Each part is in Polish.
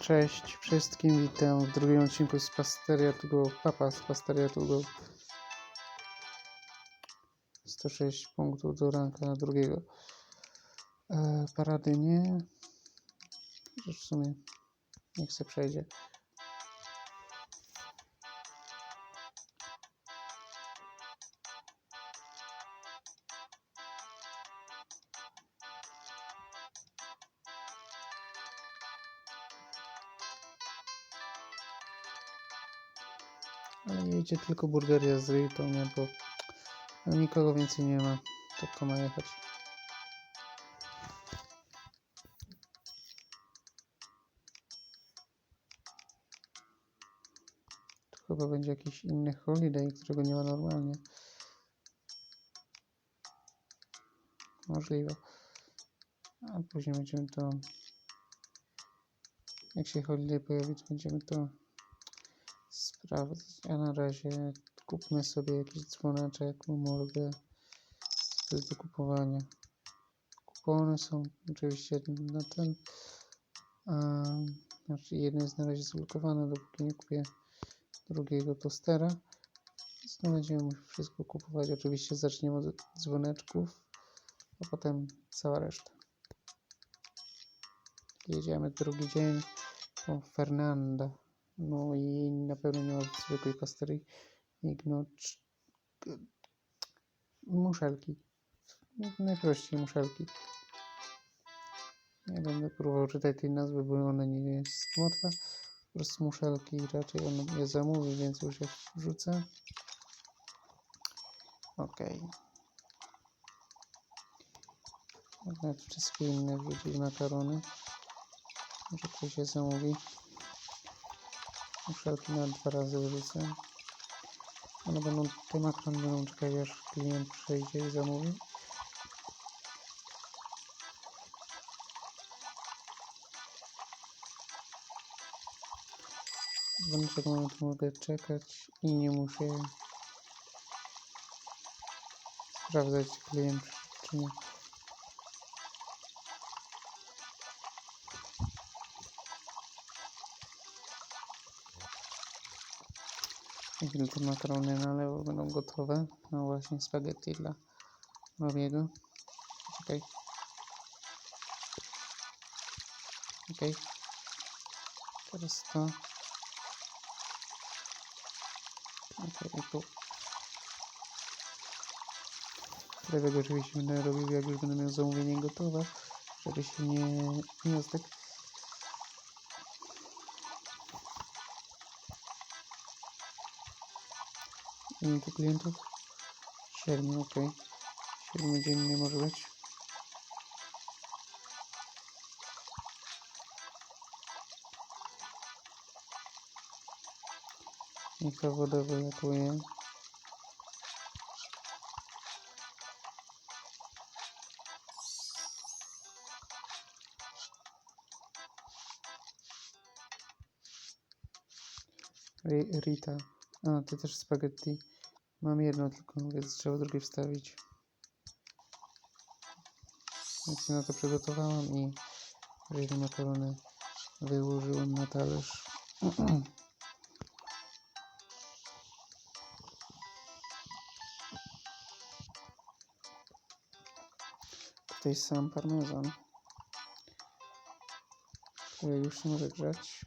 Cześć wszystkim, witam w drugim odcinku z Pasteria Tugo, Papa z Pasteria Tugo. 106 punktów do ranka drugiego. E, parady nie. W sumie niech se przejdzie. Jedzie tylko burgeria z Ritą, nie? Bo nikogo więcej nie ma. Kto ma jechać? To chyba będzie jakiś inny holiday, którego nie ma normalnie. Możliwe. A później będziemy to... Jak się holiday pojawi, to będziemy to sprawdzać. A na razie kupmy sobie jakiś dzwoneczek, morgę. To jest do kupowania? Kupony są oczywiście na ten. A, znaczy jeden jest na razie zablokowany, dopóki nie kupię drugiego tostera. Więc no będziemy wszystko kupować. Oczywiście zaczniemy od dzwoneczków, a potem cała reszta. Jedziemy drugi dzień o Fernanda. No i na pewno nie ma zwykłej pasterii. Ignocz... Muszelki. Najprościej muszelki. Nie będę próbował czytać tej nazwy, bo ona nie jest łatwa. Po prostu muszelki raczej on je zamówi, więc już je wrzucę. Ok. Nawet wszystkie inne wrzucić makarony. Może ktoś je zamówi. Muszelki na dwa razy wrzucę. One będą, te makrony będą czekać aż klient przyjdzie i zamówi. W danym momentu mogę czekać i nie muszę sprawdzać klient czy nie. Tylko makarony na lewo będą gotowe. No właśnie spaghetti dla Robiego. Czekaj. Okej. Teraz to. Okej, i tu. Lewego oczywiście będę robił, jak już będę miał zamówienie gotowe, żeby się nie gniazdek. Ile tu klientów? Siedmiu, ok. Siedmiu dziennie może być. Niech ta woda wylatuje. Ri- Rita. A, ty też spaghetti. Mam jedno tylko, więc trzeba drugie wstawić. Więc się na to przygotowałam i jeżeli makarony wyłożyłem na talerz. Tutaj sam parmezan, który już się może grzać.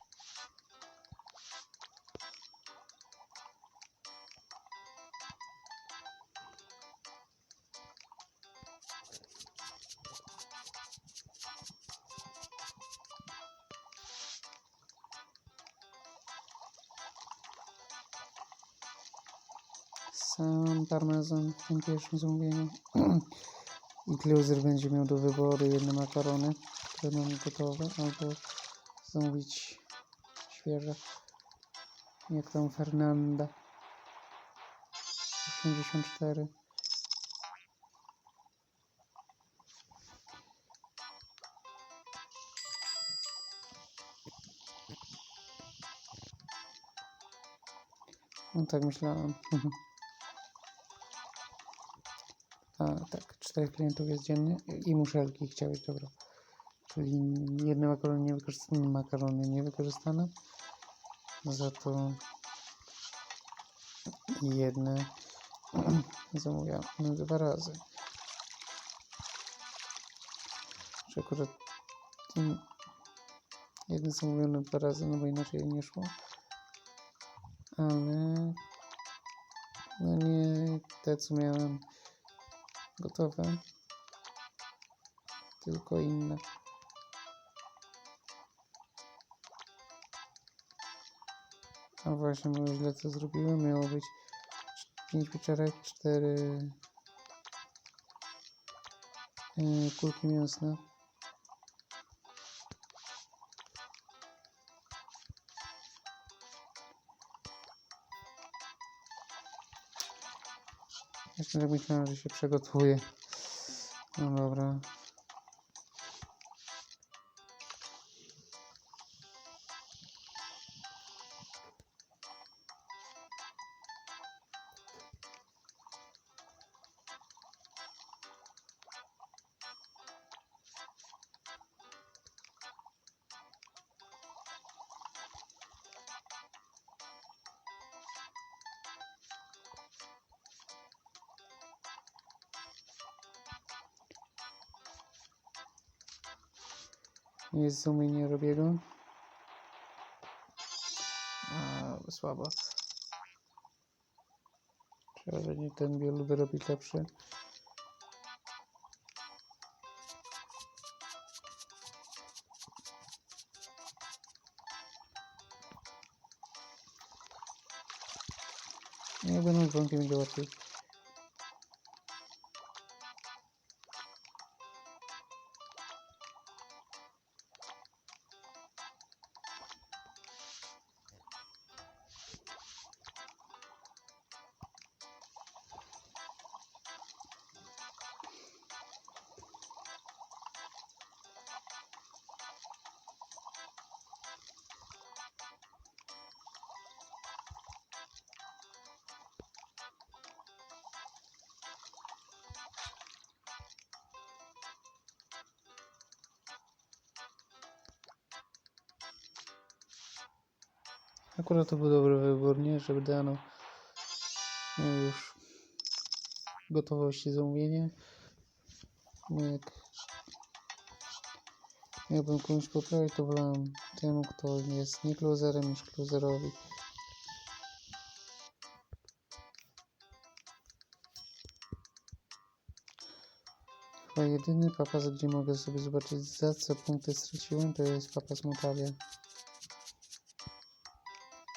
Sam parmezan w tym pierwszym zamówieniu. I Closer będzie miał do wyboru jedne makarony, które mam gotowe, albo zamówić świeże. Jak tam Fernanda. 84. No tak myślałem. A tak, czterech klientów jest dziennie i muszelki chciałeś, dobra. Czyli jedne makarony niewykorzystane, makarony niewykorzystane. Za to jedne zamówione dwa razy. Że akurat jedne zamówione dwa razy, no bo inaczej nie szło. Ale no nie te, co miałem gotowe, tylko inne. A właśnie, bo źle to zrobiłem. Miało być 5 pieczarek, 4 kulki mięsne. Tak myślałem, że się przygotuje. No dobra. Jest zoomienie robię go. A, słabo. Trzeba będzie ten bielu wyrobić lepszy. Nie będą dzwonki będzie łatwiej. Akurat to był dobry wybór, nie? Żeby dano już gotowości zamówienie. Bo jak jakbym komuś poprawił, to wolałem temu, kto jest nie closerem, niż closerowi. Chyba jedyny papas, gdzie mogę sobie zobaczyć za co punkty straciłem, to jest papas Mutavia.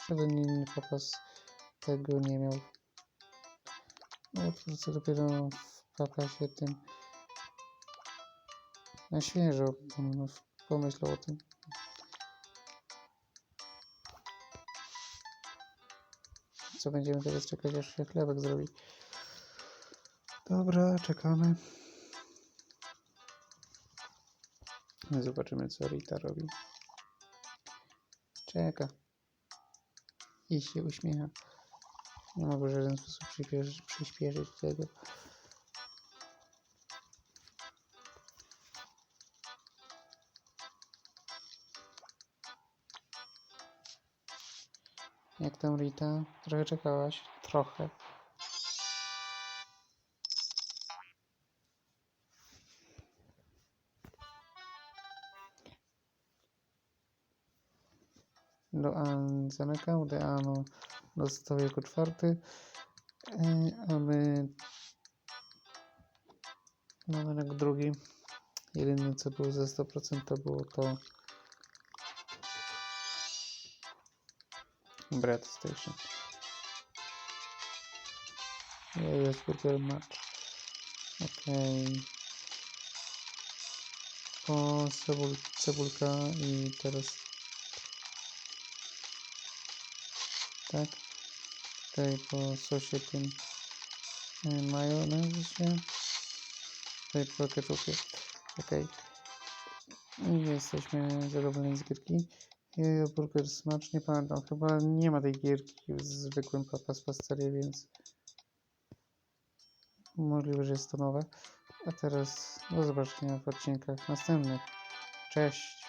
Żaden inny papas tego nie miał. No, twórcy dopiero w papasie tym na świeżo pom- pomyślał o tym. Co będziemy teraz czekać, aż się chlebek zrobi. Dobra, czekamy. Zobaczymy, co Rita robi. Czeka. I się uśmiecha. Nie mogę w żaden sposób przyspieszyć, przyspieszyć tego. Jak tam Rita? Trochę czekałaś? Trochę. Do An zamykał, do Anu dostał jako czwarty, yy, a my mamy jako drugi. Jedyne co było ze 100% to było to Bread Station. Jest burger match. Okej. O, cebul, cebulka i teraz tak. Tutaj po sosie tym y, majonezie. Tutaj po ketchupie. Okej. I jesteśmy zadowoleni z gierki. Burger smacznie pamiętam. Chyba nie ma tej gierki w zwykłym Papas Pasterie, więc możliwe, że jest to nowe. A teraz do zobaczenia w odcinkach następnych. Cześć.